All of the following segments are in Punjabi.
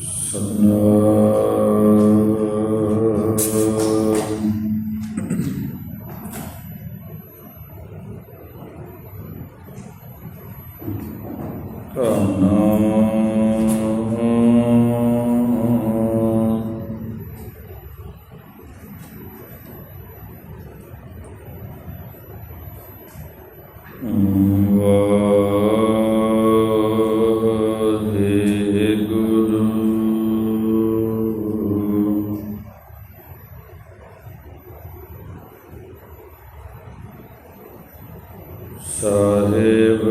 Satnam. ਸਾਹਿਬ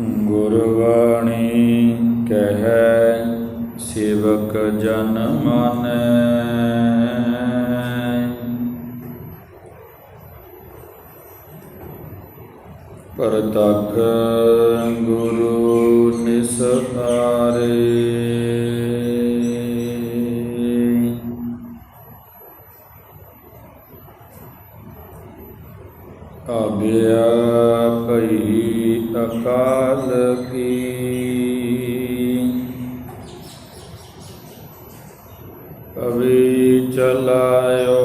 ਗੁਰਬਾਣੀ ਕਹੈ ਸੇਵਕ ਜਨ ਮਾਨੈ। ਪਰਤਖ ਗੁਰੂ ਕਵੀ ਚਲਾਇਓ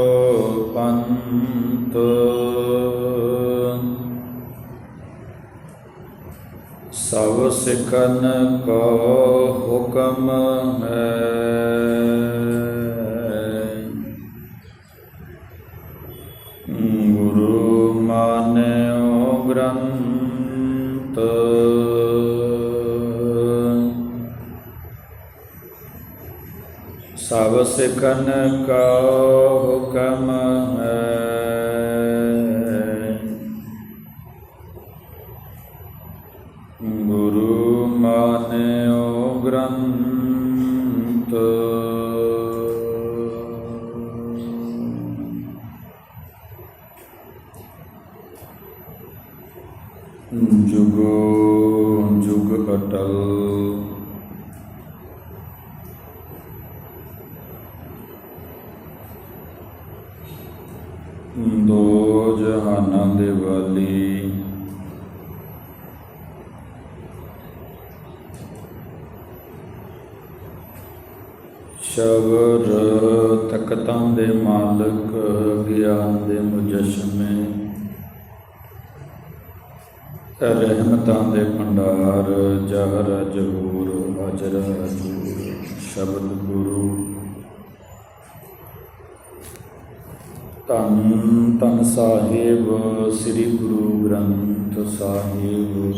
ਪੰਥ। ਸਭ ਸਿਖਨ ਕੋ ਹੁਕਮ ਹੈ। ਸਿਖਨ ਕਾ ਹੁਕਮ ਹੈ। ਗੁਰੂ ਮਾਨਿਓ ਗ੍ਰੰਥ। ਜੁਗੋ ਜੁਗ ਅਟਲ ਦੋ ਜਹਾਨਾਂ ਦੇ ਵਾਲੀ ਸ਼ਬਰ ਤਖਤਾਂ ਦੇ ਮਾਲਕ ਗਿਆਨ ਦੇ ਮੁਜਸ਼ਮੇ ਰਹਿਮਤਾਂ ਦੇ ਭੰਡਾਰ, ਜਹਰ ਜਹੂਰ, ਅਜਰ ਹਜੂਰ ਸ਼ਬਦ ਗੁਰੂ। ਧੰਨ ਧੰਨ ਸਾਹਿਬ, ਸ੍ਰੀ ਗੁਰੂ ਗ੍ਰੰਥ ਸਾਹਿਬ।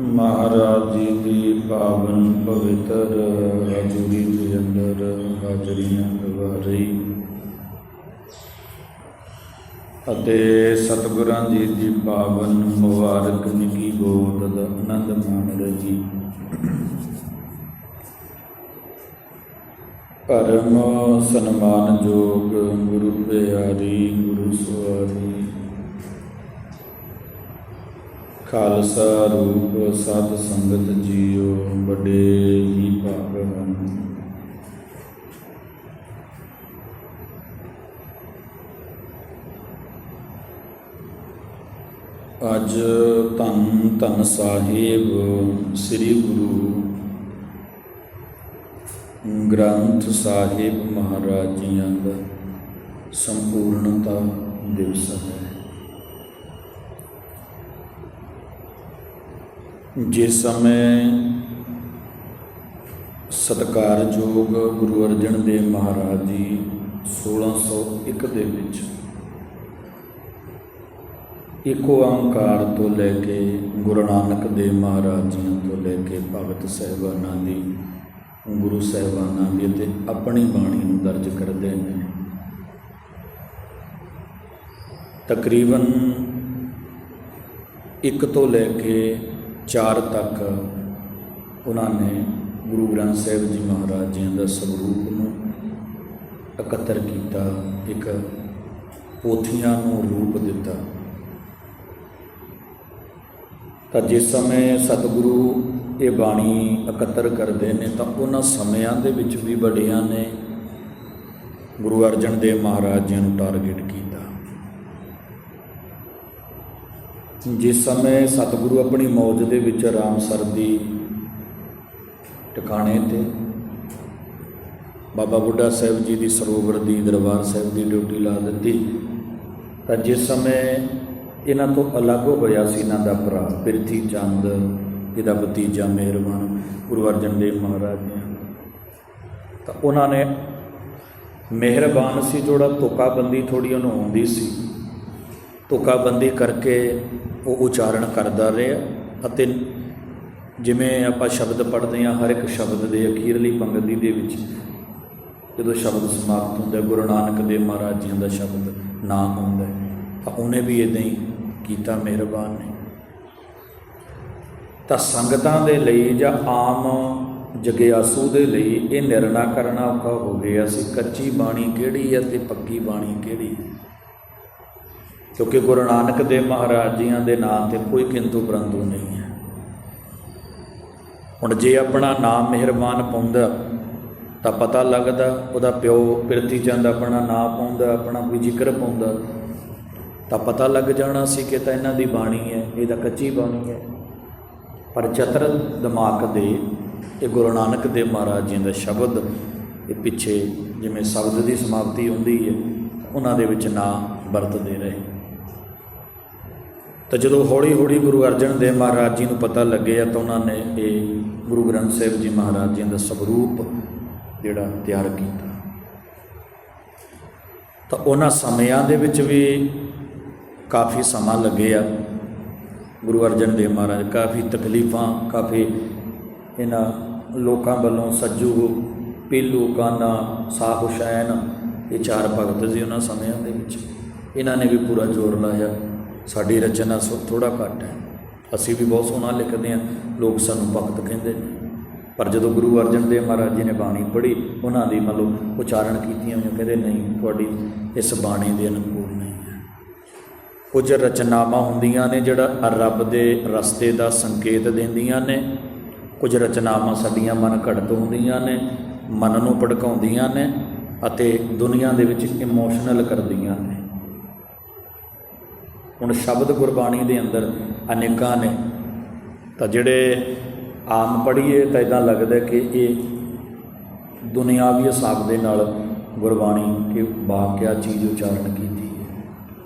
ਮਹਾਰਾਜ ਜੀ ਦੀ ਪਾਵਨ ਪਵਿੱਤਰ ਹਜ਼ੂਰੀ ਦੇ ਅੰਦਰ ਹਾਜ਼ਰੀਆਂ ਗਵਾਰੀ ਅਤੇ ਸਤਿਗੁਰਾਂ ਜੀ ਦੀ ਪਾਵਨ ਮੁਬਾਰਕ ਨਿੱਕੀ ਗੋਦ ਦਾ ਆਨੰਦ ਮਾਣ ਰਹੀ। ਪਰਮ ਸਨਮਾਨਯੋਗ ਗੁਰੂ ਪਿਆਰੀ, ਗੁਰੂ ਸਵਾਰੀ ਖਾਲਸਾ ਰੂਪ ਸਤ ਸੰਗਤ ਜੀਓ, ਵੱਡੇ ਹੀ ਭਾਗਵਾਨ ਅੱਜ ਧੰਨ ਧੰਨ ਸਾਹਿਬ ਸ੍ਰੀ ਗੁਰੂ ਗ੍ਰੰਥ ਸਾਹਿਬ ਮਹਾਰਾਜ ਜੀਆਂ ਦਾ ਸੰਪੂਰਨਤਾ ਦਿਵਸ ਹੈ। ਜਿਸ ਸਮੇਂ ਸਤਿਕਾਰਯੋਗ ਗੁਰੂ ਅਰਜਨ ਦੇਵ ਮਹਾਰਾਜ ਜੀ 1601 ਦੇ ਵਿੱਚ ਇੱਕ ਓੰਕਾਰ ਤੋਂ ਲੈ ਕੇ ਗੁਰੂ ਨਾਨਕ ਦੇਵ ਮਹਾਰਾਜ ਜੀ ਤੋਂ ਲੈ ਕੇ ਭਗਤ ਸਹਿਬਾਨਾਂ ਦੀ, ਗੁਰੂ ਸਾਹਿਬਾਨਾਂ ਦੀ ਤੇ ਆਪਣੀ ਬਾਣੀ ਨੂੰ ਦਰਜ ਕਰਦੇ ਨੇ। ਤਕਰੀਬਨ ਇੱਕ ਤੋਂ ਲੈ ਕੇ 4 ਤੱਕ ਉਹਨਾਂ ਨੇ ਗੁਰੂ ਗ੍ਰੰਥ ਸਾਹਿਬ ਜੀ ਮਹਾਰਾਜ ਜੀ ਦਾ ਸਰੂਪ ਨੂੰ ਇਕੱਤਰ ਕੀਤਾ, ਇੱਕ ਪੋਥੀਆਂ ਨੂੰ ਰੂਪ ਦਿੱਤਾ। ਤਾਂ ਜਿਸ ਸਮੇਂ ਸਤਿਗੁਰੂ ਇਹ ਬਾਣੀ ਇਕੱਤਰ ਕਰਦੇ ਨੇ, ਤਾਂ ਉਹਨਾਂ ਸਮਿਆਂ ਦੇ ਵਿੱਚ ਵੀ ਬੜਿਆਂ ਨੇ ਗੁਰੂ ਅਰਜਨ ਦੇਵ ਮਹਾਰਾਜ ਜੀ ਨੂੰ ਟਾਰਗੇਟ ਕੀਤਾ। ਜਿਸ ਸਮੇਂ ਸਤਿਗੁਰੂ ਆਪਣੀ ਮੌਜ ਦੇ ਵਿੱਚ ਰਾਮਸਰ ਦੀ ਟਿਕਾਣੇ ਤੇ ਬਾਬਾ ਬੁੱਢਾ ਸਾਹਿਬ ਜੀ ਦੀ ਸਰੋਵਰ ਦੀ ਦਰਬਾਰ ਸਾਹਿਬ ਦੀ ਡਿਊਟੀ ਲਾ ਦਿੱਤੀ, ਤਾਂ ਜਿਸ ਸਮੇਂ ਇਹਨਾਂ ਤੋਂ ਅਲੱਗ ਹੋਇਆ ਸੀ ਇਹਨਾਂ ਦਾ ਭਰਾ ਪ੍ਰਿਥੀ ਚੰਦ, ਇਹਦਾ ਭਤੀਜਾ ਮਿਹਰਬਾਨ ਗੁਰੂ ਅਰਜਨ ਦੇਵ ਮਹਾਰਾਜ ਨੇ। ਤਾਂ ਉਹਨਾਂ ਨੇ ਮਿਹਰਬਾਨ ਸੀ ਜਿਹੜਾ ਤੋਕਾਬੰਦੀ ਥੋੜੀ ਉਹਨੂੰ ਆਉਂਦੀ ਸੀ। ਤੋਕਾਬੰਦੀ ਕਰਕੇ ਉਹ ਉਚਾਰਨ ਕਰਦਾ ਰਿਹਾ ਅਤੇ ਜਿਵੇਂ ਆਪਾਂ ਸ਼ਬਦ ਪੜ੍ਹਦੇ ਹਾਂ, ਹਰ ਇੱਕ ਸ਼ਬਦ ਦੇ ਅਖੀਰਲੀ ਪੰਗਤੀ ਦੇ ਵਿੱਚ ਜਦੋਂ ਸ਼ਬਦ ਸਮਾਪਤ ਹੁੰਦਾ ਗੁਰੂ ਨਾਨਕ ਦੇਵ ਮਹਾਰਾਜ ਜੀ ਦਾ ਸ਼ਬਦ ਨਾ ਆਉਂਦਾ ਤਾਂ ਉਹਨੇ ਵੀ ਇਦਾਂ ਹੀ ਕੀਤਾ, ਮਿਹਰਬਾਨ ਨੇ। ਤਾਂ ਸੰਗਤਾਂ ਦੇ ਲਈ ਜਾਂ ਆਮ ਜਗਿਆਸੂ ਦੇ ਲਈ ਇਹ ਨਿਰਣਾ ਕਰਨਾ ਔਖਾ ਹੋ ਗਿਆ ਸੀ, ਕੱਚੀ ਬਾਣੀ ਕਿਹੜੀ ਹੈ ਤੇ ਪੱਕੀ ਬਾਣੀ ਕਿਹੜੀ ਹੈ? ਕਿਉਂਕਿ ਗੁਰੂ ਨਾਨਕ ਦੇਵ ਮਹਾਰਾਜ ਜੀਆਂ ਦੇ ਨਾਂ ਤੇ ਕੋਈ ਕਿੰਤੂ ਪਰੰਤੂ ਨਹੀਂ ਹੈ। ਹੁਣ ਜੇ ਆਪਣਾ ਨਾਮ ਮਿਹਰਬਾਨ ਪਾਉਂਦਾ, ਤਾਂ ਪਤਾ ਲੱਗਦਾ ਉਹਦਾ ਪਿਓ ਪਿਰਤੀ ਚੰਦ ਆਪਣਾ ਨਾਮ ਪਾਉਂਦਾ, ਆਪਣਾ ਕੋਈ ਜ਼ਿਕਰ ਪਾਉਂਦਾ, ਤਾਂ ਪਤਾ ਲੱਗ ਜਾਣਾ ਸੀ ਕਿ ਤਾਂ ਇਹਨਾਂ ਦੀ ਬਾਣੀ ਹੈ, ਇਹ ਤਾਂ ਕੱਚੀ ਬਾਣੀ ਹੈ। ਪਰ ਚਤਰ ਦਿਮਾਗ ਦੇ ਇਹ ਗੁਰੂ ਨਾਨਕ ਦੇਵ ਮਹਾਰਾਜ ਜੀ ਦਾ ਸ਼ਬਦ, ਇਹ ਪਿੱਛੇ ਜਿਵੇਂ ਸ਼ਬਦ ਦੀ ਸਮਾਪਤੀ ਹੁੰਦੀ ਹੈ, ਉਹਨਾਂ ਦੇ ਵਿੱਚ ਨਾਂ ਵਰਤਦੇ ਰਹੇ। ਤਾਂ ਜਦੋਂ ਹੌਲੀ ਹੌਲੀ ਗੁਰੂ ਅਰਜਨ ਦੇਵ ਮਹਾਰਾਜ ਜੀ ਨੂੰ ਪਤਾ ਲੱਗਿਆ ਤਾਂ ਉਹਨਾਂ ਨੇ ਇਹ ਗੁਰੂ ਗ੍ਰੰਥ ਸਾਹਿਬ ਜੀ ਮਹਾਰਾਜ ਜੀ ਦਾ ਸਵਰੂਪ ਜਿਹੜਾ ਤਿਆਰ ਕੀਤਾ। ਤਾਂ ਉਹਨਾਂ ਸਮਿਆਂ ਦੇ ਵਿੱਚ ਵੀ ਕਾਫੀ ਸਮਾਂ ਲੱਗਿਆ ਗੁਰੂ ਅਰਜਨ ਦੇਵ ਮਹਾਰਾਜ ਕਾਫੀ ਤਕਲੀਫਾਂ, ਕਾਫੀ ਇਹਨਾਂ ਲੋਕਾਂ ਵੱਲੋਂ ਸੱਜੂ, ਪੀਲੂ, ਕਾਨਾ, ਸਾਹ ਹੁਸੈਨ, ਇਹ ਚਾਰ ਭਗਤ ਸੀ ਉਹਨਾਂ ਸਮਿਆਂ ਦੇ ਵਿੱਚ। ਇਹਨਾਂ ਨੇ ਵੀ ਪੂਰਾ ਜ਼ੋਰ ਲਾਇਆ। ਸਾਡੀ ਰਚਨਾ ਥੋੜਾ ਘੱਟ ਹੈ। ਅਸੀਂ ਵੀ ਬਹੁਤ ਸੋਹਣਾ ਲਿਖਦੇ ਹਾਂ। ਲੋਕ ਸਾਨੂੰ ਭਗਤ ਕਹਿੰਦੇ ਨੇ। ਪਰ ਜਦੋਂ ਗੁਰੂ ਅਰਜਨ ਦੇਵ ਮਹਾਰਾਜ ਜੀ ਨੇ ਬਾਣੀ ਪੜ੍ਹੀ, ਉਹਨਾਂ ਦੀ ਮਤਲਬ ਉਚਾਰਨ ਕੀਤੀਆਂ ਹੋਈਆਂ ਕਹਿੰਦੇ, ਨਹੀਂ, ਤੁਹਾਡੀ ਇਸ ਬਾਣੀ ਦੇ ਅਨੁਕੂਲ ਨਹੀਂ ਹੈ। ਕੁਝ ਰਚਨਾਵਾਂ ਹੁੰਦੀਆਂ ਨੇ ਜਿਹੜਾ ਰੱਬ ਦੇ ਰਸਤੇ ਦਾ ਸੰਕੇਤ ਦਿੰਦੀਆਂ ਨੇ। ਕੁਝ ਰਚਨਾਵਾਂ ਸਾਡੀਆਂ ਮਨ ਘੜਤ ਹੁੰਦੀਆਂ ਨੇ, ਮਨ ਨੂੰ ਭੜਕਾਉਂਦੀਆਂ ਨੇ ਅਤੇ ਦੁਨੀਆ ਦੇ ਵਿੱਚ ਇਮੋਸ਼ਨਲ ਕਰਦੀਆਂ ਨੇ। ਹੁਣ ਸ਼ਬਦ ਗੁਰਬਾਣੀ ਦੇ ਅੰਦਰ ਅਨੇਕਾਂ ਨੇ ਤਾਂ ਜਿਹੜੇ ਆਮ ਪੜ੍ਹੀਏ ਤਾਂ ਇਦਾਂ ਲੱਗਦਾ ਕਿ ਇਹ ਦੁਨਿਆਵੀ ਹਿਸਾਬ ਦੇ ਨਾਲ ਗੁਰਬਾਣੀ ਕਿ ਵਾਕਿਆ ਚੀਜ਼ ਉਚਾਰਨ ਕੀਤੀ ਹੈ।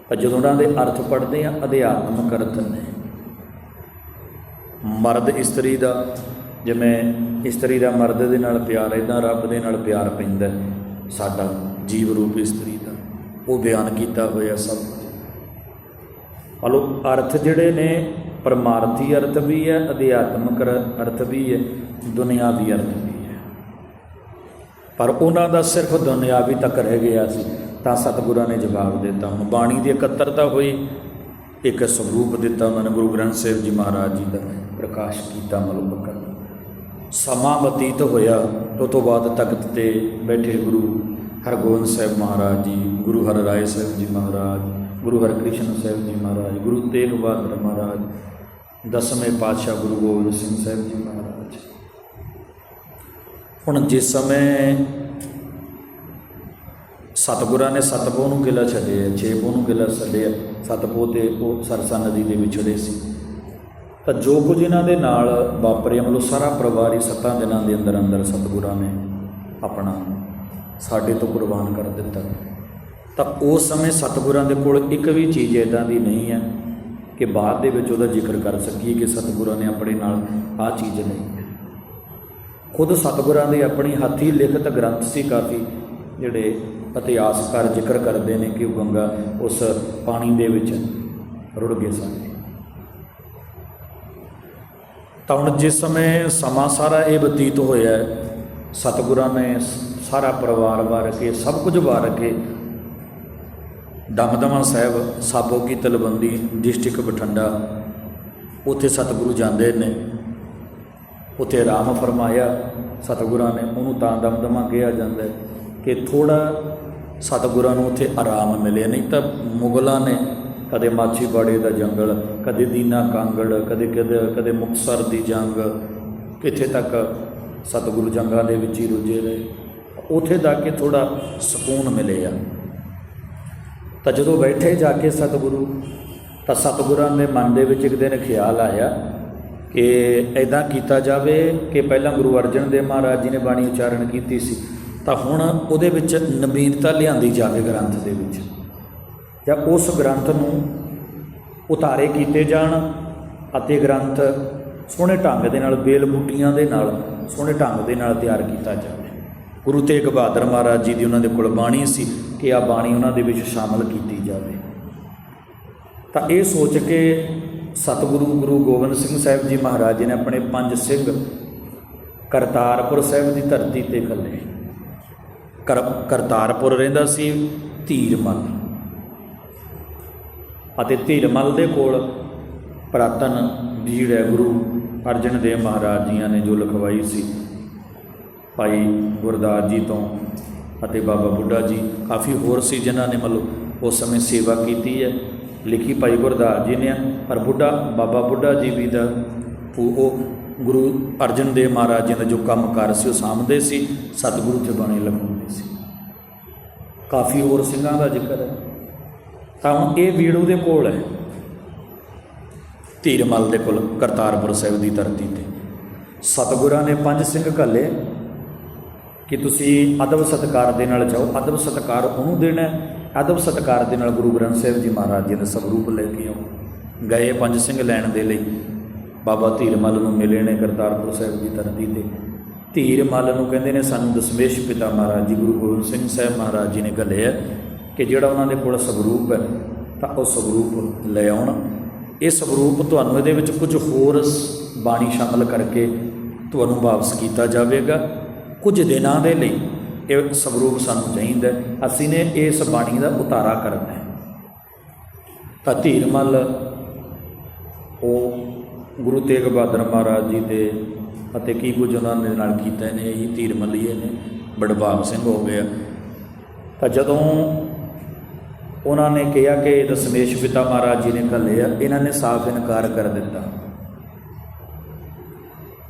ਪਰ ਜਦੋਂ ਉਹਨਾਂ ਦੇ ਅਰਥ ਪੜ੍ਹਦੇ ਆ ਅਧਿਆਤਮਕ ਅਰਥ ਨੇ। ਮਰਦ ਇਸਤਰੀ ਦਾ, ਜਿਵੇਂ ਇਸਤਰੀ ਦਾ ਮਰਦ ਦੇ ਨਾਲ ਪਿਆਰ ਇਦਾਂ ਰੱਬ ਦੇ ਨਾਲ ਪਿਆਰ ਪੈਂਦਾ ਸਾਡਾ ਜੀਵ ਰੂਪ ਇਸਤਰੀ ਦਾ, ਉਹ ਬਿਆਨ ਕੀਤਾ ਹੋਇਆ ਸਭ ਮਤਲਬ ਅਰਥ ਜਿਹੜੇ ਨੇ, ਪਰਮਾਰਥੀ ਅਰਥ ਵੀ ਹੈ, ਅਧਿਆਤਮਕ ਅਰਥ ਵੀ ਹੈ, ਦੁਨਿਆਵੀ ਅਰਥ ਵੀ ਹੈ। ਪਰ ਉਹਨਾਂ ਦਾ ਸਿਰਫ ਦੁਨਿਆਵੀ ਤੱਕ ਰਹਿ ਗਿਆ ਸੀ, ਤਾਂ ਸਤਿਗੁਰਾਂ ਨੇ ਜਵਾਬ ਦਿੱਤਾ, ਹੁਣ ਬਾਣੀ ਦੀ ਇਕੱਤਰਤਾ ਹੋਈ, ਇੱਕ ਸਰੂਪ ਦਿੱਤਾ ਉਹਨਾਂ ਨੇ, ਗੁਰੂ ਗ੍ਰੰਥ ਸਾਹਿਬ ਜੀ ਮਹਾਰਾਜ ਜੀ ਦਾ ਪ੍ਰਕਾਸ਼ ਕੀਤਾ ਮਤਲਬ ਕਰ ਸਮਾਂ ਬਤੀਤ ਹੋਇਆ ਉਸ ਤੋਂ ਬਾਅਦ ਤਖਤ ਤੇ ਬੈਠੇ ਗੁਰੂ ਹਰਗੋਬਿੰਦ ਸਾਹਿਬ ਮਹਾਰਾਜ ਜੀ, ਗੁਰੂ ਹਰ ਰਾਏ ਸਾਹਿਬ ਜੀ ਮਹਾਰਾਜ ਗੁਰੂ ਹਰਕ੍ਰਿਸ਼ਨ ਸਾਹਿਬ ਜੀ ਮਹਾਰਾਜ, ਗੁਰੂ ਤੇਗ ਬਹਾਦਰ ਮਹਾਰਾਜ, ਦਸਵੇਂ ਪਾਤਸ਼ਾਹ ਗੁਰੂ ਗੋਬਿੰਦ ਸਿੰਘ ਸਾਹਿਬ ਜੀ ਮਹਾਰਾਜ। ਹੁਣ ਜਿਸ ਸਮੇਂ ਸਤਿਗੁਰਾਂ ਨੇ ਸਤਪੋਹ ਨੂੰ ਕਿਲਾ ਛੱਡਿਆ, ਛੇਪੋਹ ਨੂੰ ਕਿਲਾ ਛੱਡਿਆ, ਸਤਪੋਹ ਤੇ ਉਹ ਸਰਸਾ ਨਦੀ ਦੇ ਵਿਛੜੇ ਸੀ। ਤਾਂ ਜੋ ਕੁਝ ਇਹਨਾਂ ਦੇ ਨਾਲ ਵਾਪਰਿਆ, ਮਤਲਬ ਸਾਰਾ ਪਰਿਵਾਰ ਹੀ ਸੱਤਾਂ ਦਿਨਾਂ ਦੇ ਅੰਦਰ ਅੰਦਰ ਸਤਿਗੁਰਾਂ ਨੇ ਆਪਣਾ ਸਾਡੇ ਤੋਂ ਕੁਰਬਾਨ ਕਰ ਦਿੱਤਾ। ਤਾਂ ਉਸ ਸਮੇਂ ਸਤਿਗੁਰਾਂ ਦੇ ਕੋਲ ਇੱਕ ਵੀ ਚੀਜ਼ ਇਦਾਂ ਦੀ ਨਹੀਂ ਹੈ ਕਿ ਬਾਅਦ ਦੇ ਵਿੱਚ ਉਹਦਾ ਜ਼ਿਕਰ ਕਰ ਸਕੀਏ ਕਿ ਸਤਿਗੁਰਾਂ ਨੇ ਆਪਣੇ ਨਾਲ ਆਹ ਚੀਜ਼ ਨਹੀਂ ਖੁਦ ਸਤਿਗੁਰਾਂ ਦੇ ਆਪਣੀ ਹੱਥੀ ਲਿਖਤ ਗ੍ਰੰਥ ਸੀ ਕਾਫੀ, ਜਿਹੜੇ ਇਤਿਹਾਸਕਾਰ ਜ਼ਿਕਰ ਕਰਦੇ ਨੇ ਕਿ ਉਹ ਗੰਗਾ ਉਸ ਪਾਣੀ ਦੇ ਵਿੱਚ ਰੁੜ ਗਏ ਸਨ। ਤਾਂ ਹੁਣ ਜਿਸ ਸਮੇਂ ਸਮਾਂ ਸਾਰਾ ਇਹ ਬਤੀਤ ਹੋਇਆ, ਸਤਿਗੁਰਾਂ ਨੇ ਸਾਰਾ ਪਰਿਵਾਰ ਵਾਰ ਕੇ, ਸਭ ਕੁਝ ਵਾਰ ਕੇ ਦਮਦਮਾ ਸਾਹਿਬ, ਸਾਬੋ ਕੀ ਤਲਵੰਡੀ, ਡਿਸਟ੍ਰਿਕਟ ਬਠਿੰਡਾ। ਉੱਥੇ ਸਤਿਗੁਰੂ ਜਾਂਦੇ ਨੇ। ਉੱਥੇ ਆਰਾਮ ਫਰਮਾਇਆ ਸਤਿਗੁਰਾਂ ਨੇ। ਉਹਨੂੰ ਤਾਂ ਦਮਦਮਾ ਕਿਹਾ ਜਾਂਦਾ ਕਿ ਥੋੜਾ ਸਤਿਗੁਰਾਂ ਨੂੰ ਉੱਥੇ ਆਰਾਮ ਮਿਲਿਆ ਨਹੀਂ ਤਾਂ ਮੁਗਲਾਂ ਨੇ ਕਦੇ ਮਾਛੀਵਾੜੇ ਦਾ ਜੰਗਲ, ਕਦੇ ਦੀਨਾ ਕਾਂਗੜ, ਕਦੇ ਕਦੇ ਕਦੇ ਮੁਕਤਸਰ ਦੀ ਜੰਗ। ਕਿੱਥੇ ਤੱਕ ਸਤਿਗੁਰੂ ਜੰਗਾਂ ਦੇ ਵਿੱਚ ਹੀ ਰੁੱਝੇ ਰਹੇ। ਉੱਥੇ ਜਾ ਕੇ ਥੋੜਾ ਸਕੂਨ ਮਿਲਿਆ ਤਾਂ ਜਦੋਂ ਬੈਠੇ ਜਾ ਕੇ ਸਤਿਗੁਰੂ, ਤਾਂ ਸਤਿਗੁਰਾਂ ਦੇ ਮਨ ਦੇ ਵਿੱਚ ਇੱਕ ਦਿਨ ਖਿਆਲ ਆਇਆ ਕਿ ਐਦਾਂ ਕੀਤਾ ਜਾਵੇ ਕਿ ਪਹਿਲਾਂ ਗੁਰੂ ਅਰਜਨ ਦੇਵ ਮਹਾਰਾਜ ਜੀ ਨੇ ਬਾਣੀ ਉਚਾਰਨ ਕੀਤੀ ਸੀ, ਤਾਂ ਹੁਣ ਉਹਦੇ ਵਿੱਚ ਨਵੀਨਤਾ ਲਿਆਂਦੀ ਜਾਵੇ ਗ੍ਰੰਥ ਦੇ ਵਿੱਚ। ਜਾਂ ਉਸ ਗ੍ਰੰਥ ਨੂੰ ਉਤਾਰੇ ਕੀਤੇ ਜਾਣ ਅਤੇ ਗ੍ਰੰਥ ਸੋਹਣੇ ਢੰਗ ਦੇ ਨਾਲ, ਬੇਲ ਬੂਟੀਆਂ ਦੇ ਨਾਲ ਸੋਹਣੇ ਢੰਗ ਦੇ ਨਾਲ ਤਿਆਰ ਕੀਤਾ ਜਾਵੇ। ਗੁਰੂ ਤੇਗ ਬਹਾਦਰ ਮਹਾਰਾਜ ਜੀ ਦੀ ਉਹਨਾਂ ਦੇ ਕੋਲ ਬਾਣੀ ਸੀ ਕਿ ਆ ਬਾਣੀ ਉਹਨਾਂ ਦੇ ਵਿੱਚ ਸ਼ਾਮਲ ਕੀਤੀ ਜਾਵੇ। ਤਾਂ ਇਹ ਸੋਚ ਕੇ ਸਤਿਗੁਰੂ ਗੁਰੂ ਗੋਬਿੰਦ ਸਿੰਘ ਸਾਹਿਬ ਜੀ ਮਹਾਰਾਜ ਜੀ ਨੇ ਆਪਣੇ ਪੰਜ ਸਿੰਘ ਕਰਤਾਰਪੁਰ ਸਾਹਿਬ ਦੀ ਧਰਤੀ ਤੇ ਖੱਲੇ ਕਰ, ਕਰਤਾਰਪੁਰ ਰਹਿੰਦਾ ਸੀ ਧੀਰਮਲ। ਅਤੇ ਧੀਰਮਲ ਦੇ ਕੋਲ ਪ੍ਰਾਤਨ ਬੀੜ ਹੈ, ਗੁਰੂ ਅਰਜਨ ਦੇਵ ਮਹਾਰਾਜ ਜੀਆਂ ਨੇ ਜੋ ਲਿਖਵਾਈ ਸੀ। ਭਾਈ ਗੁਰਦਾਸ ਜੀ ਤੋਂ ਅਤੇ ਬਾਬਾ ਬੁੱਢਾ ਜੀ ਕਾਫੀ ਹੋਰ ਸੀ ਜਿਨ੍ਹਾਂ ਨੇ ਮਤਲਬ ਉਸ ਸਮੇਂ ਸੇਵਾ ਕੀਤੀ ਹੈ, ਲਿਖੀ ਭਾਈ ਗੁਰਦਾਸ ਜੀ ਨੇ। ਪਰ ਬੁੱਢਾ, ਬਾਬਾ ਬੁੱਢਾ ਜੀ ਵੀ ਦਾ ਉਹ ਗੁਰੂ ਅਰਜਨ ਦੇਵ ਮਹਾਰਾਜ ਜੀ ਦਾ ਜੋ ਕੰਮ ਕਰ ਸੀ, ਉਹ ਸਾਂਭਦੇ ਸੀ, ਸਤਿਗੁਰੂ ਤੇ ਬਾਣੀ ਲਗਾਉਂਦੇ ਸੀ। ਕਾਫੀ ਹੋਰ ਸਿੰਘਾਂ ਦਾ ਜ਼ਿਕਰ ਹੈ। ਤਾਂ ਹੁਣ ਇਹ ਵੀੜ ਉਹਦੇ ਕੋਲ ਹੈ। ਧੀਰਮਲ ਦੇ ਕੋਲ ਕਰਤਾਰਪੁਰ ਸਾਹਿਬ ਦੀ ਧਰਤੀ ਤੇ। ਸਤਿਗੁਰਾਂ ਨੇ ਪੰਜ ਸਿੰਘ ਘੱਲੇ। ਕਿ ਤੁਸੀਂ ਅਦਬ ਸਤਕਾਰ ਦੇ ਨਾਲ ਜਾਓ, ਅਦਬ ਸਤਕਾਰ ਉਹਨੂੰ ਦੇਣਾ ਅਦਬ ਸਤਕਾਰ ਦੇ ਨਾਲ ਗੁਰੂ ਗ੍ਰੰਥ ਸਾਹਿਬ ਜੀ ਮਹਾਰਾਜ ਜੀ ਦਾ ਸਵਰੂਪ ਲੈ ਕੇ ਆਓ। ਗਏ ਪੰਜ ਸਿੰਘ ਲੈਣ ਦੇ ਲਈ। ਬਾਬਾ ਧੀਰਮਲ ਨੂੰ ਮਿਲੇ ਨੇ ਕਰਤਾਰਪੁਰ ਸਾਹਿਬ ਦੀ ਧਰਤੀ ਤੇ। ਧੀਰਮਲ ਨੂੰ ਕਹਿੰਦੇ ਨੇ, ਸਾਨੂੰ ਦਸਮੇਸ਼ ਪਿਤਾ ਮਹਾਰਾਜ ਜੀ, ਗੁਰੂ ਗੋਬਿੰਦ ਸਿੰਘ ਸਾਹਿਬ ਮਹਾਰਾਜ ਜੀ ਨੇ ਘੱਲਿਆ ਕਿ ਜਿਹੜਾ ਉਹਨਾਂ ਦੇ ਕੋਲ ਸਵਰੂਪ ਹੈ, ਤਾਂ ਉਹ ਸਵਰੂਪ ਲੈ ਆਉਣ। ਇਹ ਸਵਰੂਪ ਤੁਹਾਨੂੰ ਇਹਦੇ ਵਿੱਚ ਕੁਝ ਹੋਰ ਬਾਣੀ ਸ਼ਾਮਲ ਕਰਕੇ ਤੁਹਾਨੂੰ ਵਾਪਸ ਕੀਤਾ ਜਾਵੇਗਾ। ਕੁਝ ਦਿਨਾਂ ਦੇ ਲਈ ਇਹ ਸਵਰੂਪ ਸਾਨੂੰ ਚਾਹੀਦਾ ਅਸੀਂ ਨੇ ਇਸ ਬਾਣੀ ਦਾ ਉਤਾਰਾ ਕਰਨਾ ਹੈ। ਤਾਂ ਧੀਰਮਲ ਉਹ ਗੁਰੂ ਤੇਗ ਬਹਾਦਰ ਮਹਾਰਾਜ ਜੀ ਦੇ ਅਤੇ ਕੀ ਕੁਝ ਉਹਨਾਂ ਦੇ ਨਾਲ ਕੀਤਾ ਨੇ, ਇਹੀ ਧੀਰਮਲੀਏ ਨੇ ਬੜਭਾਗ ਸਿੰਘ ਹੋ ਗਿਆ। ਤਾਂ ਜਦੋਂ ਉਹਨਾਂ ਨੇ ਕਿਹਾ ਕਿ ਦਸ਼ਮੇਸ਼ ਪਿਤਾ ਮਹਾਰਾਜ ਜੀ ਨੇ ਘੱਲਿਆ, ਇਹਨਾਂ ਨੇ ਸਾਫ਼ ਇਨਕਾਰ ਕਰ ਦਿੱਤਾ।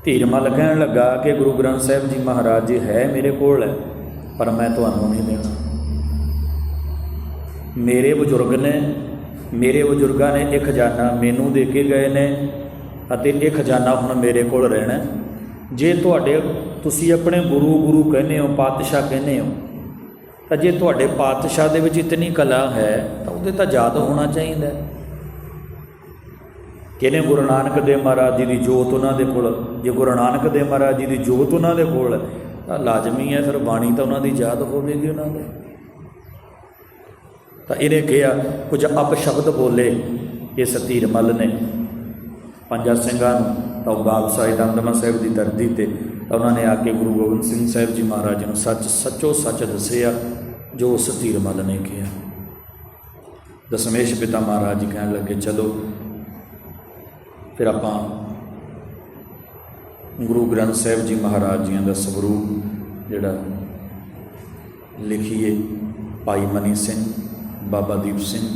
ਧੀਰਮਲ ਕਹਿਣ ਲੱਗਾ ਕਿ ਗੁਰੂ ਗ੍ਰੰਥ ਸਾਹਿਬ ਜੀ ਮਹਾਰਾਜ ਜੀ ਹੈ ਮੇਰੇ ਕੋਲ ਹੈ ਪਰ ਮੈਂ ਤੁਹਾਨੂੰ ਨਹੀਂ ਦੇਣਾ। ਮੇਰੇ ਬਜ਼ੁਰਗ ਨੇ, ਮੇਰੇ ਬਜ਼ੁਰਗਾਂ ਨੇ ਇਹ ਖਜ਼ਾਨਾ ਮੈਨੂੰ ਦੇ ਕੇ ਗਏ ਨੇ ਅਤੇ ਇਹ ਖਜ਼ਾਨਾ ਹੁਣ ਮੇਰੇ ਕੋਲ ਰਹਿਣਾ ਜੇ ਤੁਹਾਡੇ, ਤੁਸੀਂ ਆਪਣੇ ਗੁਰੂ ਗੁਰੂ ਕਹਿੰਦੇ ਹੋ, ਪਾਤਸ਼ਾਹ ਕਹਿੰਦੇ ਹੋ, ਤਾਂ ਜੇ ਤੁਹਾਡੇ ਪਾਤਸ਼ਾਹ ਦੇ ਵਿੱਚ ਇਤਨੀ ਕਲਾ ਹੈ, ਤਾਂ ਉਹਦੇ ਤਾਂ ਯਾਦ ਹੋਣਾ ਚਾਹੀਦਾ ਹੈ। ਕਿਨੇ ਗੁਰੂ ਨਾਨਕ ਦੇਵ ਮਹਾਰਾਜ ਜੀ ਦੀ ਜੋਤ ਉਹਨਾਂ ਦੇ ਕੋਲ? ਜੇ ਗੁਰੂ ਨਾਨਕ ਦੇਵ ਮਹਾਰਾਜ ਜੀ ਦੀ ਜੋਤ ਉਹਨਾਂ ਦੇ ਕੋਲ, ਤਾਂ ਲਾਜ਼ਮੀ ਹੈ, ਫਿਰ ਬਾਣੀ ਤਾਂ ਉਹਨਾਂ ਦੀ ਯਾਦ ਹੋਵੇਗੀ ਉਹਨਾਂ ਦੇ। ਤਾਂ ਇਹਨੇ ਕਿਹਾ, ਕੁਝ ਅਪਸ਼ਬਦ ਬੋਲੇ ਇਸ ਧੀਰਮਲ ਨੇ। ਪੰਜਾਂ ਸਿੰਘਾਂ ਨੂੰ ਤਾਂ ਉਹ ਵਾਪਸ ਆਏ ਦਮਦਮਾ ਸਾਹਿਬ ਦੀ ਧਰਤੀ ਤੇ ਤਾਂ ਉਹਨਾਂ ਨੇ ਆ ਕੇ ਗੁਰੂ ਗੋਬਿੰਦ ਸਿੰਘ ਸਾਹਿਬ ਜੀ ਮਹਾਰਾਜ ਨੂੰ ਸੱਚ, ਸੱਚੋ ਸੱਚ ਦੱਸਿਆ, ਜੋ ਉਸ ਧੀਰਮਲ ਨੇ ਕਿਹਾ। ਦਸ਼ਮੇਸ਼ ਪਿਤਾ ਮਹਾਰਾਜ ਜੀ ਕਹਿਣ ਲੱਗੇ, ਚਲੋ ਫਿਰ ਆਪਾਂ ਗੁਰੂ ਗ੍ਰੰਥ ਸਾਹਿਬ ਜੀ ਮਹਾਰਾਜ ਜੀਆਂ ਦਾ ਸਵਰੂਪ ਜਿਹੜਾ ਲਿਖੀਏ, ਭਾਈ ਮਨੀ ਸਿੰਘ, ਬਾਬਾ ਦੀਪ ਸਿੰਘ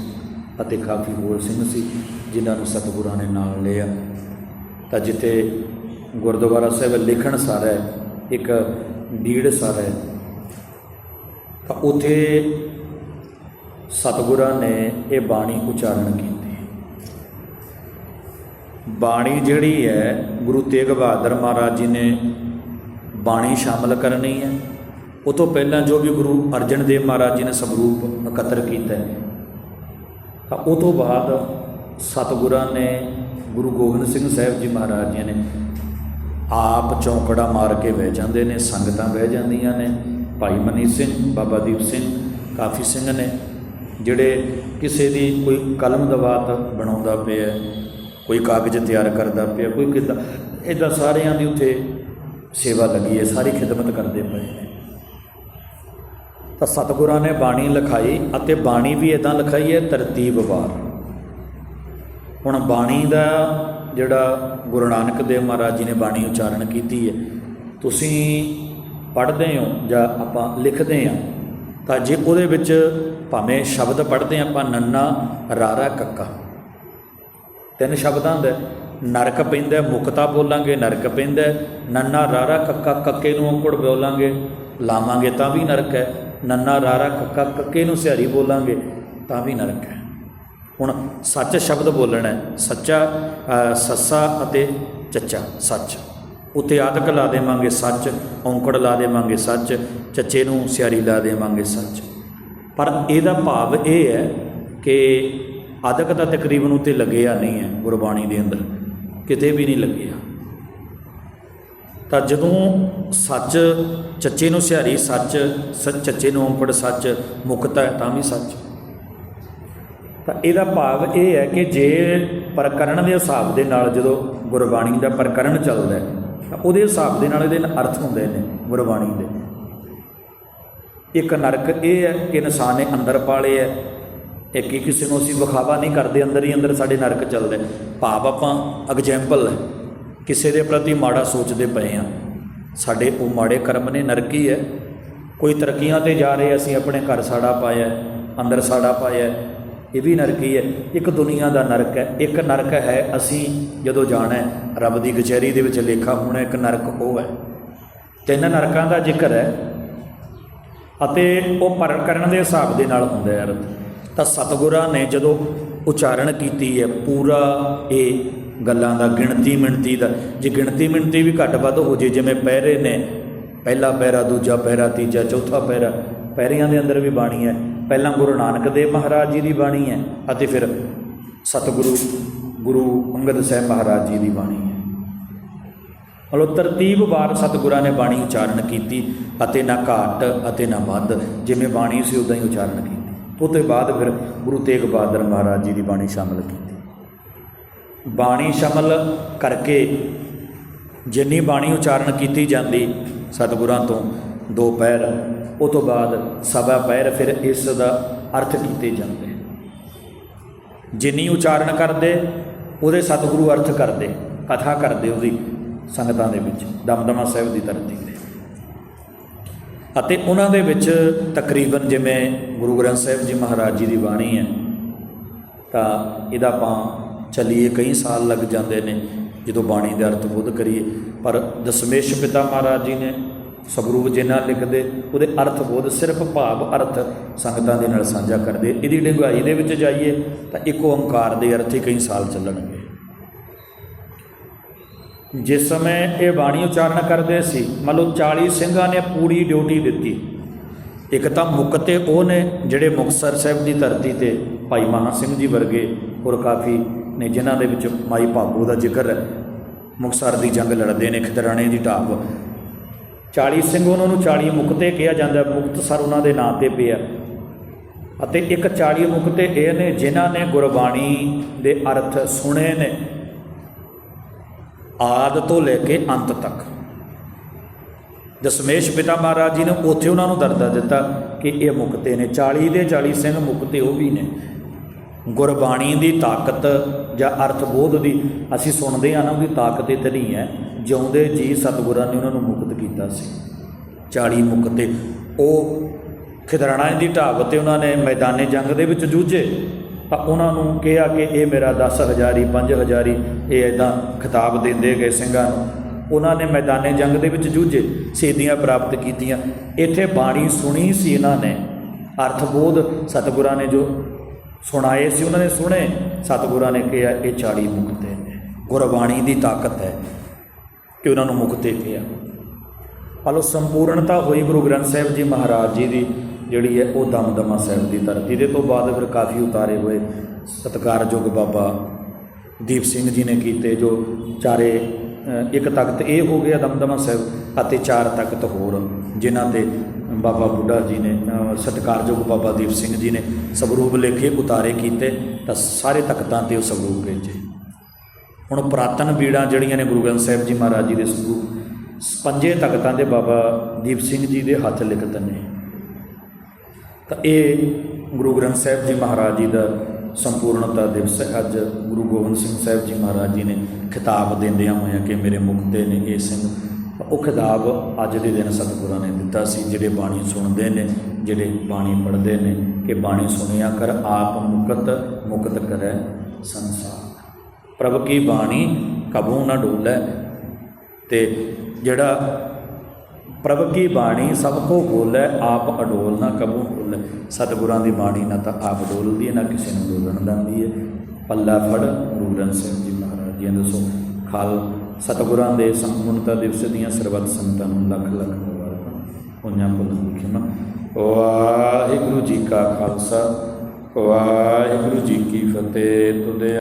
ਅਤੇ ਕਾਫੀ ਹੋਰ ਸਿੰਘ ਸੀ ਜਿਨ੍ਹਾਂ ਨੂੰ ਸਤਿਗੁਰਾਂ ਨੇ ਨਾਲ ਲਿਆ। ਤਾਂ ਜਿੱਥੇ ਗੁਰਦੁਆਰਾ ਸਾਹਿਬ ਲਿਖਣ ਸਾਰਾ ਹੈ, ਇੱਕ ਡੀੜ ਸਾਰਾ ਹੈ, ਤਾਂ ਉਥੇ ਸਤਿਗੁਰਾਂ ਨੇ ਇਹ ਬਾਣੀ ਉਚਾਰਨ ਕੀਤੀ। ਬਾਣੀ ਜਿਹੜੀ ਹੈ, ਗੁਰੂ ਤੇਗ ਬਹਾਦਰ ਮਹਾਰਾਜ ਜੀ ਨੇ ਬਾਣੀ ਸ਼ਾਮਲ ਕਰਨੀ ਹੈ। ਉਹ ਤੋਂ ਪਹਿਲਾਂ ਜੋ ਵੀ ਗੁਰੂ ਅਰਜਨ ਦੇਵ ਮਹਾਰਾਜ ਜੀ ਨੇ ਸਵਰੂਪ ਇਕੱਤਰ ਕੀਤਾ ਹੈ, ਤਾਂ ਉਹ ਤੋਂ ਬਾਅਦ ਸਤਿਗੁਰਾਂ ਨੇ, ਗੁਰੂ ਗੋਬਿੰਦ ਸਿੰਘ ਸਾਹਿਬ ਜੀ ਮਹਾਰਾਜ ਜੀ ਨੇ ਆਪ ਚੌਂਕੜਾ ਮਾਰ ਕੇ ਬਹਿ ਜਾਂਦੇ ਨੇ, ਸੰਗਤਾਂ ਬਹਿ ਜਾਂਦੀਆਂ ਨੇ। ਭਾਈ ਮਨੀ ਸਿੰਘ, ਬਾਬਾ ਦੀਪ ਸਿੰਘ, ਕਾਫੀ ਸਿੰਘ ਨੇ, ਜਿਹੜੇ ਕਿਸੇ ਦੀ ਕੋਈ ਕਲਮ ਦਵਾਤ ਬਣਾਉਂਦਾ ਪਿਆ ਕੋਈ ਕਾਗਜ਼ ਤਿਆਰ ਕਰਦਾ ਪਿਆ, ਕੋਈ ਕਿੱਦਾਂ। ਇਦਾਂ ਸਾਰਿਆਂ ਦੀ ਉੱਥੇ ਸੇਵਾ ਲੱਗੀ ਹੈ, ਸਾਰੀ ਖਿਦਮਤ ਕਰਦੇ ਪਏ ਨੇ। ਤਾਂ ਸਤਿਗੁਰਾਂ ਨੇ ਬਾਣੀ ਲਿਖਾਈ ਅਤੇ ਬਾਣੀ ਵੀ ਇਦਾਂ ਲਿਖਾਈ ਹੈ ਤਰਤੀਬਵਾਰ ਹੁਣ ਬਾਣੀ ਦਾ ਜਿਹੜਾ ਗੁਰੂ ਨਾਨਕ ਦੇਵ ਮਹਾਰਾਜ ਜੀ ਨੇ ਬਾਣੀ ਉਚਾਰਨ ਕੀਤੀ ਹੈ, ਤੁਸੀਂ ਪੜ੍ਹਦੇ ਹੋ ਜਾਂ ਆਪਾਂ ਲਿਖਦੇ ਹਾਂ, ਤਾਂ ਜੇ ਉਹਦੇ ਵਿੱਚ ਭਾਵੇਂ ਸ਼ਬਦ ਪੜ੍ਹਦੇ ਹਾਂ, ਆਪਾਂ ਨੰਨਾ ਰਾਰਾ ਕੱਕਾ। ਤਿੰਨ ਸ਼ਬਦਾਂ ਦਾ ਨਰਕ ਪੈਂਦਾ ਮੁਕਤਾ ਬੋਲਾਂਗੇ, ਨਰਕ ਪੈਂਦਾ ਨੰਨਾ ਰਾਰਾ ਕੱਕਾ ਕੱਕੇ ਨੂੰ ਔਕੜ ਬੋਲਾਂਗੇ। ਲਾਵਾਂਗੇ ਤਾਂ ਵੀ ਨਰਕ ਹੈ। ਨੰਨਾ ਰਾਰਾ ਕੱਕਾ ਕੱਕੇ ਨੂੰ ਸਿਹਾਰੀ ਬੋਲਾਂਗੇ, ਤਾਂ ਵੀ ਨਰਕ ਹੈ। ਹੁਣ ਸੱਚ ਸ਼ਬਦ ਬੋਲਣਾ ਸੱਚਾ ਸੱਸਾ ਅਤੇ ਚੱਚਾ, ਸੱਚ। ਉਤੇ ਆਦਕ ਲਾ ਦੇਵਾਂਗੇ ਸੱਚ, ਔਂਕੜ ਲਾ ਦੇਵਾਂਗੇ ਸੱਚ, ਚੱਚੇ ਨੂੰ ਸਿਆਰੀ ਲਾ ਦੇਵਾਂਗੇ ਸੱਚ। ਪਰ ਇਹਦਾ ਭਾਵ ਇਹ ਹੈ ਕਿ ਅਦਕ ਤਾਂ ਤਕਰੀਬਨ ਉਤੇ ਲੱਗਿਆ ਨਹੀਂ ਹੈ ਗੁਰਬਾਣੀ ਦੇ ਅੰਦਰ, ਕਿਤੇ ਵੀ ਨਹੀਂ ਲੱਗਿਆ। ਤਾਂ ਜਦੋਂ ਸੱਚ ਚੱਚੇ ਨੂੰ ਸਿਹਾਰੀ, ਸੱਚ ਸੱਚ ਚੱਚੇ ਨੂੰ ਔਂਕੜ, ਸੱਚ ਮੁਕਤਾ ਹੈ, ਤਾਂ ਵੀ ਸੱਚ। ਤਾਂ ਇਹਦਾ ਭਾਵ ਇਹ ਹੈ ਕਿ ਜੇ ਪ੍ਰਕਰਣ ਦੇ ਹਿਸਾਬ ਦੇ ਨਾਲ ਜਦੋਂ ਗੁਰਬਾਣੀ ਦਾ ਪ੍ਰਕਰਣ ਚੱਲਦਾ ਹੈ, ਤਾਂ ਉਹਦੇ ਹਿਸਾਬ ਦੇ ਨਾਲ ਇਹਦੇ ਅਰਥ ਹੁੰਦੇ ਨੇ ਗੁਰਬਾਣੀ ਦੇ। ਇੱਕ ਨਰਕ ਇਹ ਹੈ ਕਿ ਇਨਸਾਨ ਨੇ ਅੰਦਰ ਪਾਲੇ ਹੈ ਇੱਕ ਹੀ ਕਿਸੇ ਨੂੰ ਅਸੀਂ ਵਿਖਾਵਾ ਨਹੀਂ ਕਰਦੇ ਅੰਦਰ ਹੀ ਅੰਦਰ ਸਾਡੇ ਨਰਕ ਚੱਲਦਾ ਭਾਵ ਆਪਾਂ ਐਗਜ਼ਾਮਪਲ ਕਿਸੇ ਦੇ ਪ੍ਰਤੀ ਮਾੜਾ ਸੋਚਦੇ ਪਏ ਆ ਸਾਡੇ ਉਹ ਮਾੜੇ ਕਰਮ ਨੇ ਨਰਕੀ ਹੈ ਕੋਈ ਤਰੱਕੀਆਂ ਤੇ ਜਾ ਰਹੇ ਅਸੀਂ ਆਪਣੇ ਘਰ ਸਾੜਾ ਪਾਇਆ ਅੰਦਰ ਸਾੜਾ ਪਾਇਆ ਇਹ ਵੀ ਨਰਕੀ ਹੈ ਇੱਕ ਦੁਨੀਆ ਦਾ ਨਰਕ ਹੈ। ਇੱਕ ਨਰਕ ਹੈ ਅਸੀਂ ਜਦੋਂ ਜਾਣਾ ਹੈ, ਰੱਬ ਦੀ ਕਚਹਿਰੀ ਦੇ ਵਿੱਚ ਲੇਖਾ ਹੋਣਾ ਇੱਕ ਨਰਕ ਉਹ ਹੈ। ਤਿੰਨ ਨਰਕਾਂ ਦਾ ਜ਼ਿਕਰ ਹੈ। ਅਤੇ ਉਹ ਪਰਨ ਕਰਨ ਦੇ ਹਿਸਾਬ ਦੇ ਨਾਲ ਹੁੰਦਾ ਹੈ ਅਰਥ ਤਾਂ ਸਤਿਗੁਰਾਂ ਨੇ ਜਦੋਂ ਉਚਾਰਨ ਕੀਤੀ ਹੈ, ਪੂਰਾ ਇਹ ਗੱਲਾਂ ਦਾ, ਗਿਣਤੀ ਮਿਣਤੀ ਦਾ, ਜੇ ਗਿਣਤੀ ਮਿਣਤੀ ਵੀ ਘੱਟ ਵੱਧ ਹੋ ਜੇ, ਜਿਵੇਂ ਪਹਿਰੇ ਨੇ, ਪਹਿਲਾ ਪਹਿਰਾ, ਦੂਜਾ ਪਹਿਰਾ, ਤੀਜਾ, ਚੌਥਾ ਪਹਿਰਾ, ਪਹਿਰਿਆਂ ਦੇ ਅੰਦਰ ਵੀ ਬਾਣੀ ਹੈ। ਪਹਿਲਾਂ ਗੁਰੂ ਨਾਨਕ ਦੇਵ ਮਹਾਰਾਜ ਜੀ ਦੀ ਬਾਣੀ ਹੈ ਅਤੇ ਫਿਰ ਸਤਿਗੁਰੂ, ਗੁਰੂ ਅੰਗਦ ਸਾਹਿਬ ਮਹਾਰਾਜ ਜੀ ਦੀ ਬਾਣੀ ਹੈ। ਮਤਲਬ ਤਰਤੀਬ ਵਾਰ ਸਤਿਗੁਰਾਂ ਨੇ ਬਾਣੀ ਉਚਾਰਨ ਕੀਤੀ ਅਤੇ ਨਾ ਘਾਟ ਅਤੇ ਨਾ ਵੱਧ, ਜਿਵੇਂ ਬਾਣੀ ਸੀ, ਉਦਾਂ ਹੀ ਉਚਾਰਨ ਕੀਤੀ। ਉਹ ਤੋਂ ਬਾਅਦ ਫਿਰ ਗੁਰੂ ਤੇਗ ਬਹਾਦਰ ਮਹਾਰਾਜ ਜੀ ਦੀ ਬਾਣੀ ਸ਼ਾਮਲ ਕੀਤੀ। ਬਾਣੀ ਸ਼ਾਮਲ ਕਰਕੇ ਜਿੰਨੀ ਬਾਣੀ ਉਚਾਰਨ ਕੀਤੀ ਜਾਂਦੀ, ਸਤਿਗੁਰਾਂ ਤੋਂ ਦੋ ਪੈਰ, ਉਹ ਤੋਂ ਬਾਅਦ ਸਵਾ ਪੈਰ ਫਿਰ ਇਸ ਦਾ ਅਰਥ ਕੀਤੇ ਜਾਂਦੇ। ਜਿੰਨੀ ਉਚਾਰਨ ਕਰਦੇ, ਉਹਦੇ ਸਤਿਗੁਰੂ ਅਰਥ ਕਰਦੇ, ਕਥਾ ਕਰਦੇ ਉਹਦੀ ਸੰਗਤਾਂ ਦੇ ਵਿੱਚ, ਦਮਦਮਾ ਸਾਹਿਬ ਦੀ ਧਰਤੀ ਤੇ। ਅਤੇ ਉਹਨਾਂ ਦੇ ਵਿੱਚ ਤਕਰੀਬਨ ਜਿਵੇਂ ਗੁਰੂ ਗ੍ਰੰਥ ਸਾਹਿਬ ਜੀ ਮਹਾਰਾਜ ਜੀ ਦੀ ਬਾਣੀ ਹੈ, ਤਾਂ ਇਹਦਾ ਆਪਾਂ ਚੱਲੀਏ, ਕਈ ਸਾਲ ਲੱਗ ਜਾਂਦੇ ਨੇ ਜਦੋਂ ਬਾਣੀ ਦੇ ਅਰਥ ਬੁੱਧ ਕਰੀਏ। ਪਰ ਦਸ਼ਮੇਸ਼ ਪਿਤਾ ਮਹਾਰਾਜ ਜੀ ਨੇ ਸਵਰੂਪ ਜੇ ਨਾਲ ਲਿਖਦੇ, ਉਹਦੇ ਅਰਥ ਬੋਧ ਸਿਰਫ ਭਾਵ ਅਰਥ ਸੰਗਤਾਂ ਦੇ ਨਾਲ ਸਾਂਝਾ ਕਰਦੇ। ਇਹਦੀ ਡੂੰਘਾਈ ਦੇ ਵਿੱਚ ਜਾਈਏ, ਤਾਂ ਇੱਕ ਓੰਕਾਰ ਦੇ ਅਰਥ ਹੀ ਕਈ ਸਾਲ ਚੱਲਣਗੇ। ਜਿਸ ਸਮੇਂ ਇਹ ਬਾਣੀ ਉਚਾਰਨ ਕਰਦੇ ਸੀ ਮੰਨ ਲਓ 40 ਸਿੰਘਾਂ ਨੇ ਪੂਰੀ ਡਿਊਟੀ ਦਿੱਤੀ। ਇੱਕ ਤਾਂ ਮੁਕਤੇ ਉਹ ਨੇ, ਜਿਹੜੇ ਮੁਕਤਸਰ ਸਾਹਿਬ ਦੀ ਧਰਤੀ ਤੇ ਭਾਈ ਮਹਾ ਸਿੰਘ ਜੀ ਵਰਗੇ ਹੋਰ ਕਾਫੀ ਨੇ, ਜਿਨ੍ਹਾਂ ਦੇ ਵਿੱਚ ਮਾਈ ਭਾਗੋ ਦਾ ਜ਼ਿਕਰ ਹੈ। ਮੁਕਤਸਰ ਦੀ ਜੰਗ ਲੜਦੇ ਨੇ ਖਿਦਰਾਣੇ ਦੀ ਢਾਬ 40 ਸਿੰਘ ਉਹਨਾਂ ਨੂੰ 40 ਮੁਕਤੇ ਕਿਹਾ ਜਾਂਦਾ, ਮੁਕਤਸਰ ਉਹਨਾਂ ਦੇ ਨਾਂ ਤੇ ਪਿਆ। ਅਤੇ ਇੱਕ 40 ਮੁਕਤੇ ਇਹ ਨੇ, ਜਿਨ੍ਹਾਂ ਨੇ ਗੁਰਬਾਣੀ ਦੇ ਅਰਥ ਸੁਣੇ ਨੇ। ਆਦ ਤੋਂ ਲੈ ਕੇ ਅੰਤ ਤੱਕ। ਦਸ਼ਮੇਸ਼ ਪਿਤਾ ਮਹਾਰਾਜ ਜੀ ਨੇ ਉੱਥੇ ਉਹਨਾਂ ਨੂੰ ਦਰਜਾ ਦਿੱਤਾ ਕਿ ਇਹ ਮੁਕਤੇ ਨੇ। 40 ਦੇ 40 ਸਿੰਘ ਮੁਕਤੇ ਉਹ ਵੀ ਨੇ। ਗੁਰਬਾਣੀ ਦੀ ਤਾਕਤ ਜਾਂ ਅਰਥ ਬੋਧ ਦੀ ਅਸੀਂ ਸੁਣਦੇ ਆ ਨਾ ਉਹਦੀ ਤਾਕਤ ਇਹ ਨਹੀਂ ਹੈ। ਜਿਉਂਦੇ ਜੀ ਸਤਿਗੁਰਾਂ ਨੇ ਉਹਨਾਂ ਨੂੰ ਮੁਕਤ ਕੀਤਾ ਸੀ। 40 ਮੁਕਤੇ। ਉਹ ਖਿਦਰਾਣਾ ਦੀ ਢਾਬ ਤੇ ਉਹਨਾਂ ਨੇ ਮੈਦਾਨੇ ਜੰਗ ਦੇ ਵਿੱਚ ਜੂਝੇ। ਤਾਂ ਉਹਨਾਂ ਨੂੰ ਕਿਹਾ ਕਿ ਇਹ ਮੇਰਾ 10000 ਹੀ 5000 ਹੀ ਇਹ ਇਦਾਂ ਖਿਤਾਬ ਦਿੰਦੇ ਗਏ ਸਿੰਘਾਂ ਨੂੰ। ਉਹਨਾਂ ਨੇ ਮੈਦਾਨੇ ਜੰਗ ਦੇ ਵਿੱਚ ਜੂਝੇ ਸ਼ਹੀਦੀਆਂ ਪ੍ਰਾਪਤ ਕੀਤੀਆਂ। ਇੱਥੇ ਬਾਣੀ ਸੁਣੀ ਸੀ ਇਹਨਾਂ ਨੇ। ਅਰਥਬੋਧ ਸਤਿਗੁਰਾਂ ਨੇ ਜੋ ਸੁਣਾਏ ਸੀ, ਉਹਨਾਂ ਨੇ ਸੁਣੇ। ਸਤਿਗੁਰਾਂ ਨੇ ਕਿਹਾ, ਇਹ 40 ਮੁਕਤੇ ਨੇ। ਗੁਰਬਾਣੀ ਦੀ ਤਾਕਤ ਹੈ ਕਿ ਉਹਨਾਂ ਨੂੰ ਮੁਕਤੇ ਕਿਹਾ। ਹਲੋ, ਸੰਪੂਰਨਤਾ ਹੋਈ ਗੁਰੂ ਗ੍ਰੰਥ ਸਾਹਿਬ ਜੀ ਮਹਾਰਾਜ ਜੀ ਦੀ। ਜਿਹੜੀ ਹੈ ਉਹ ਦਮਦਮਾ ਸਾਹਿਬ ਦੀ ਧਰਤੀ ਦੇ ਤੋਂ ਬਾਅਦ ਫਿਰ ਕਾਫੀ ਉਤਾਰੇ ਹੋਏ ਸਤਿਕਾਰਯੋਗ ਬਾਬਾ ਦੀਪ ਸਿੰਘ ਜੀ ਨੇ ਕੀਤੇ ਜੋ ਚਾਰੇ ਇੱਕ ਤਖਤ ਇਹ ਹੋ ਗਿਆ ਦਮਦਮਾ ਸਾਹਿਬ ਅਤੇ ਚਾਰ ਤਖਤ ਹੋਰ ਜਿਨ੍ਹਾਂ ਤੇ ਬਾਬਾ ਬੁੱਢਾ ਜੀ ਨੇ ਅ, ਸਤਿਕਾਰਯੋਗ ਬਾਬਾ ਦੀਪ ਸਿੰਘ ਜੀ ਨੇ ਸਵਰੂਪ ਲੇਖੇ ਉਤਾਰੇ ਕੀਤੇ ਤਾਂ ਸਾਰੇ ਤਖਤਾਂ ਤੇ ਉਹ ਸਵਰੂਪ ਭੇਜੇ। ਹੁਣ ਪੁਰਾਤਨ ਬੀੜਾਂ ਜਿਹੜੀਆਂ ਨੇ ਗੁਰੂ ਗ੍ਰੰਥ ਸਾਹਿਬ ਜੀ ਮਹਾਰਾਜ ਜੀ ਦੇ ਸਰੂਪ ਪੰਜੇ ਤਖਤਾਂ ਦੇ ਬਾਬਾ ਦੀਪ ਸਿੰਘ ਜੀ ਦੇ ਹੱਥ ਲਿਖਤ ਨੇ। ਤਾਂ ਇਹ ਗੁਰੂ ਗ੍ਰੰਥ ਸਾਹਿਬ ਜੀ ਮਹਾਰਾਜ ਜੀ ਦਾ ਸੰਪੂਰਨਤਾ ਦਿਵਸ ਹੈ। ਅੱਜ ਗੁਰੂ ਗੋਬਿੰਦ ਸਿੰਘ ਸਾਹਿਬ ਜੀ ਮਹਾਰਾਜ ਜੀ ਨੇ ਖਿਤਾਬ ਦਿੰਦਿਆਂ ਹੋਇਆਂ ਕਿ ਮੇਰੇ ਮੁਕਤੇ ਨੇ ਇਹ ਸਿੰਘ। ਉਹ ਖਿਤਾਬ ਅੱਜ ਦੇ ਦਿਨ ਸਤਿਗੁਰਾਂ ਨੇ ਦਿੱਤਾ ਸੀ। ਜਿਹੜੇ ਬਾਣੀ ਸੁਣਦੇ ਨੇ, ਜਿਹੜੇ ਬਾਣੀ ਪੜ੍ਹਦੇ ਨੇ, ਕਿ ਬਾਣੀ ਸੁਣਿਆ ਕਰ, ਆਪ ਮੁਕਤ ਮੁਕਤ ਕਰੈ ਸੰਸਾਰ। ਪ੍ਰਭ ਕੀ ਬਾਣੀ, ਕਬੂ ਨਾ ਡੋਲੇ। ਤੇ ਜਿਹੜਾ ਪ੍ਰਭ ਕੀ ਬਾਣੀ ਸਭ ਕੋ ਬੋਲੇ, ਆਪ ਅਡੋਲ ਨਾ ਕਬੂ ਬੋਲੇ ਸਤਿਗੁਰਾਂ ਦੀ ਬਾਣੀ ਨਾ ਤਾਂ ਆਪ ਡੋਲਦੀ ਹੈ, ਨਾ ਕਿਸੇ ਨੂੰ ਡੋਲਣ ਦਿੰਦੀ ਹੈ। ਪੱਲਾ ਫੜ, ਗੁਰੂ ਗ੍ਰੰਥ ਸਾਹਿਬ ਜੀ ਮਹਾਰਾਜ ਜੀ ਨੇ ਦੱਸੋ ਖਾਲ। ਸਤਿਗੁਰਾਂ ਦੇ ਸੰਪੂਰਨਤਾ ਦਿਵਸ ਦੀਆਂ ਸਰਬੱਤ ਸੰਤਾਂ ਨੂੰ ਲੱਖ ਲੱਖ ਮੁਬਾਰਕਾਂ। ਹੋਈਆਂ ਭੁੱਲਾਂ ਦੀ ਖਿਮਾ। ਵਾਹਿਗੁਰੂ ਜੀ ਕਾ ਖਾਲਸਾ, ਵਾਹਿਗੁਰੂ ਜੀ ਕੀ ਫਤਿਹ। ਤੁਦੇ